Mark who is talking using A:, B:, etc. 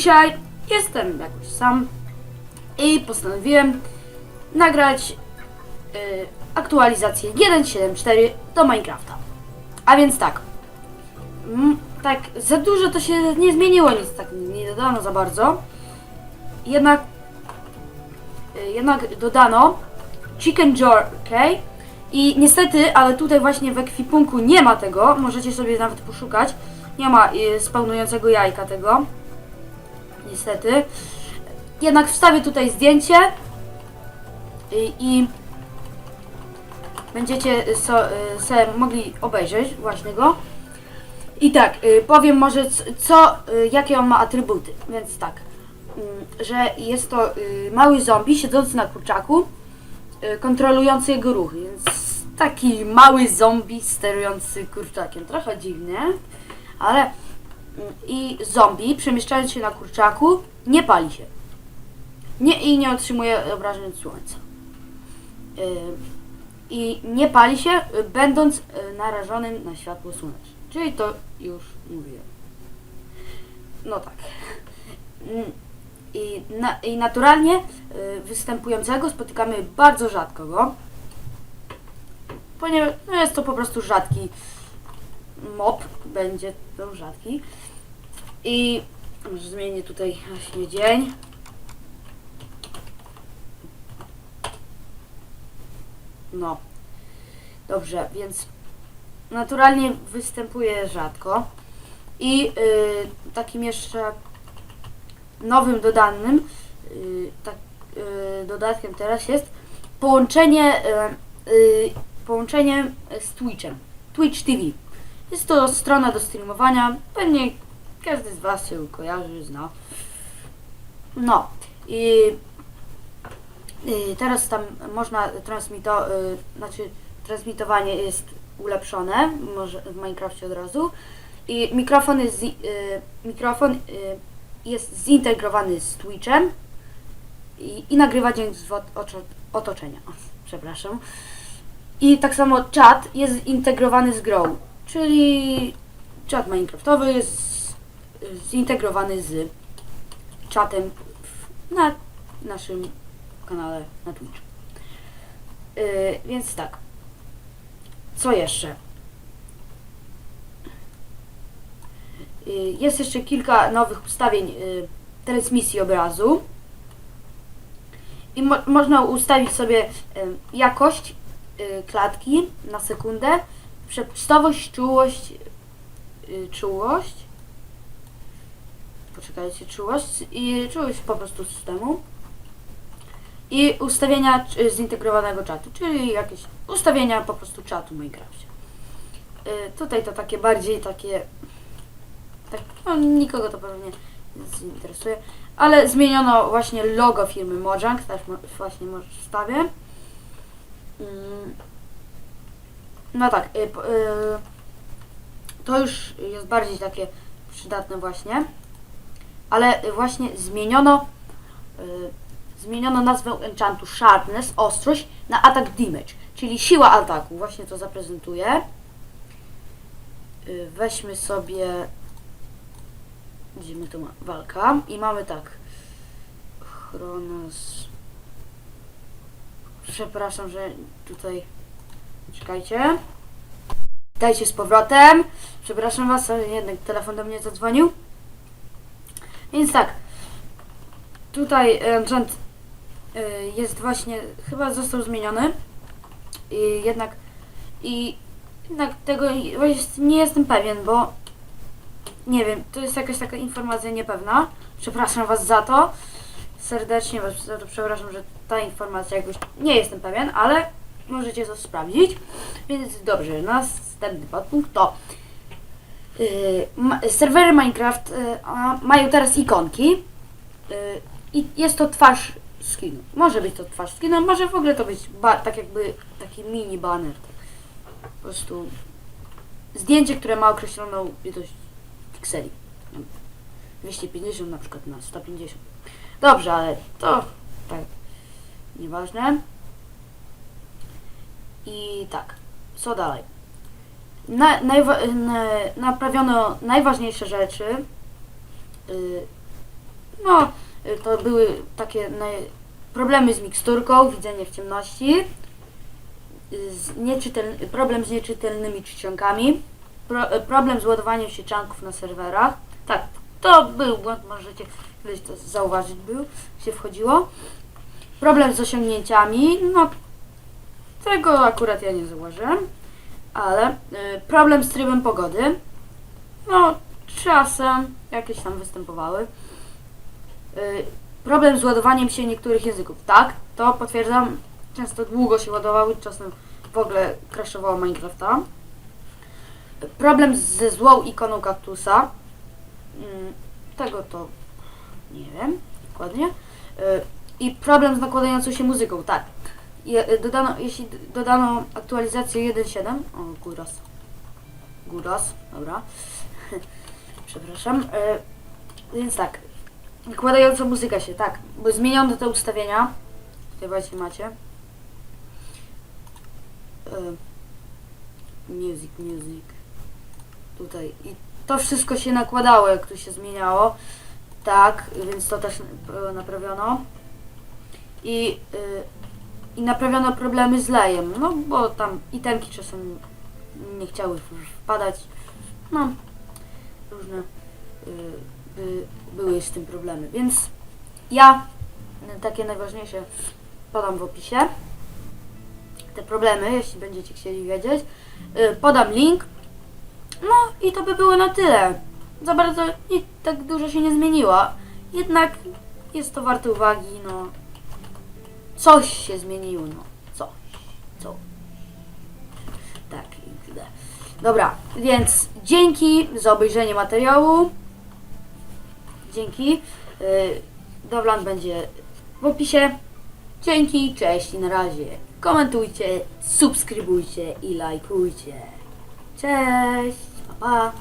A: Dzisiaj jestem jakoś sam i postanowiłem nagrać y, aktualizację 1.7.4 do Minecrafta. A więc tak, mm, tak za dużo to się nie zmieniło, nic tak nie dodano za bardzo. Jednak, y, jednak dodano Chicken Jerky i niestety, ale tutaj właśnie w ekwipunku nie ma tego, możecie sobie nawet poszukać. Nie ma y, spawnującego jajka tego. Niestety. Jednak wstawię tutaj zdjęcie y, i będziecie so, se mogli obejrzeć właśnie go. I tak, y, powiem może co, y, jakie on ma atrybuty. Więc tak, mm, że jest to y, mały zombie siedzący na kurczaku, kontrolujący jego ruchy. Więc taki mały zombie sterujący kurczakiem. Trochę dziwnie, ale i zombie przemieszczając się na kurczaku nie pali się. Nie i nie otrzymuje obrażeń od słońca. Y, I nie pali się, będąc y, narażonym na światło słoneczne. Czyli to już mówiłem. No tak. Mm, I, na, i naturalnie y, występującego spotykamy bardzo rzadko go. Ponieważ no jest to po prostu rzadki mob, będzie to rzadki. I zmienię tutaj właśnie dzień. No. Dobrze, więc naturalnie występuje rzadko. I y, takim jeszcze nowym dodanym y, tak, y, dodatkiem teraz jest połączenie y, y, połączenie z Twitchem. Twitch TV. Jest to strona do streamowania. Pewnie każdy z Was się kojarzy, zna. No. I y, teraz tam można transmito, y, znaczy transmitowanie jest ulepszone, może w Minecrafcie od razu. I mikrofon jest, zi- y, mikrofon y, jest zintegrowany z Twitchem i, i nagrywa dźwięk z otoczenia. Przepraszam. I tak samo czat jest zintegrowany z grą, czyli czat Minecraftowy jest zintegrowany z czatem na naszym kanale na Twitch. Yy, więc tak. Co jeszcze? Yy, jest jeszcze kilka nowych ustawień yy, transmisji obrazu. I mo- można ustawić sobie yy, jakość klatki na sekundę, przepustowość, czułość, yy, czułość. Poczekajcie, czułość i czułość po prostu systemu. I ustawienia y, zintegrowanego czatu, czyli jakieś ustawienia po prostu czatu w Minecrafcie. Y, tutaj to takie bardziej takie. Tak, no, nikogo to pewnie nie interesuje. Ale zmieniono właśnie logo firmy Mojang, też właśnie może wstawię. Mm. No tak, y, y, to już jest bardziej takie przydatne właśnie. Ale właśnie zmieniono y, zmieniono nazwę enchantu Sharpness, ostrość, na attack damage, czyli siła ataku. Właśnie to zaprezentuję. Y, Weźmy sobie... Gdzie my tu? Walka. I mamy tak. Chronos... Przepraszam, że tutaj... Czekajcie. Dajcie z powrotem. Przepraszam was, ale jednak telefon do mnie zadzwonił. Więc tak. Tutaj enchant y, jest właśnie, chyba został zmieniony. I jednak, i jednak tego nie jestem pewien, bo nie wiem, to jest jakaś taka informacja niepewna. Przepraszam Was za to. Serdecznie Was za to przepraszam, że ta informacja jakoś nie jestem pewien, ale możecie to sprawdzić. Więc dobrze, następny podpunkt to yy, serwery Minecraft yy, mają teraz ikonki. Yy, i jest to twarz skinu. Może być to twarz skinu, może w ogóle to być tak jakby taki mini banner. Tak. Po prostu zdjęcie, które ma określoną ilość pikseli. Nie wiem, 250 na przykład na 150. Dobrze, ale to tak nieważne. I tak, co dalej? Na, najwa- na, naprawiono najważniejsze rzeczy. Y, No, to były takie naj... problemy z miksturką, widzenie w ciemności, z nieczytel... problem z nieczytelnymi czcionkami, pro... problem z ładowaniem się czanków na serwerach. Tak, to był błąd, możecie kiedyś to zauważyć, był, się wchodziło. Problem z osiągnięciami, no tego akurat ja nie zauważyłem, ale y, problem z trybem pogody, no czasem jakieś tam występowały. Y, problem z ładowaniem się niektórych języków, tak, to potwierdzam, często długo się ładowały, czasem w ogóle crashowało Minecrafta. Problem ze złą ikoną kaktusa, Mm, tego to nie wiem dokładnie. Y, I problem z nakładającą się muzyką, tak. Je, y, dodano, jeśli dodano aktualizację 1.7, o góras, góras, dobra, przepraszam, y, więc tak, nakładająca muzyka się, tak, bo zmieniono te ustawienia, tutaj właśnie macie, y, music, music, tutaj. I to wszystko się nakładało, jak tu się zmieniało. Tak, więc to też e, naprawiono. I, I naprawiono problemy z lejem, no bo tam itemki czasem nie chciały wpadać. No, różne y, by, były z tym problemy. Więc ja y, takie najważniejsze podam w opisie. Te problemy, jeśli będziecie chcieli wiedzieć. Y, podam link. No i to by było na tyle. Za bardzo i tak dużo się nie zmieniło. Jednak jest to warte uwagi, no. Coś się zmieniło, no. Coś. Co? Tak, i tyle. Dobra, więc dzięki za obejrzenie materiału. Dzięki. Yy, Dowland będzie w opisie. Dzięki, cześć i na razie. Komentujcie, subskrybujcie i lajkujcie. Cześć, pa pa.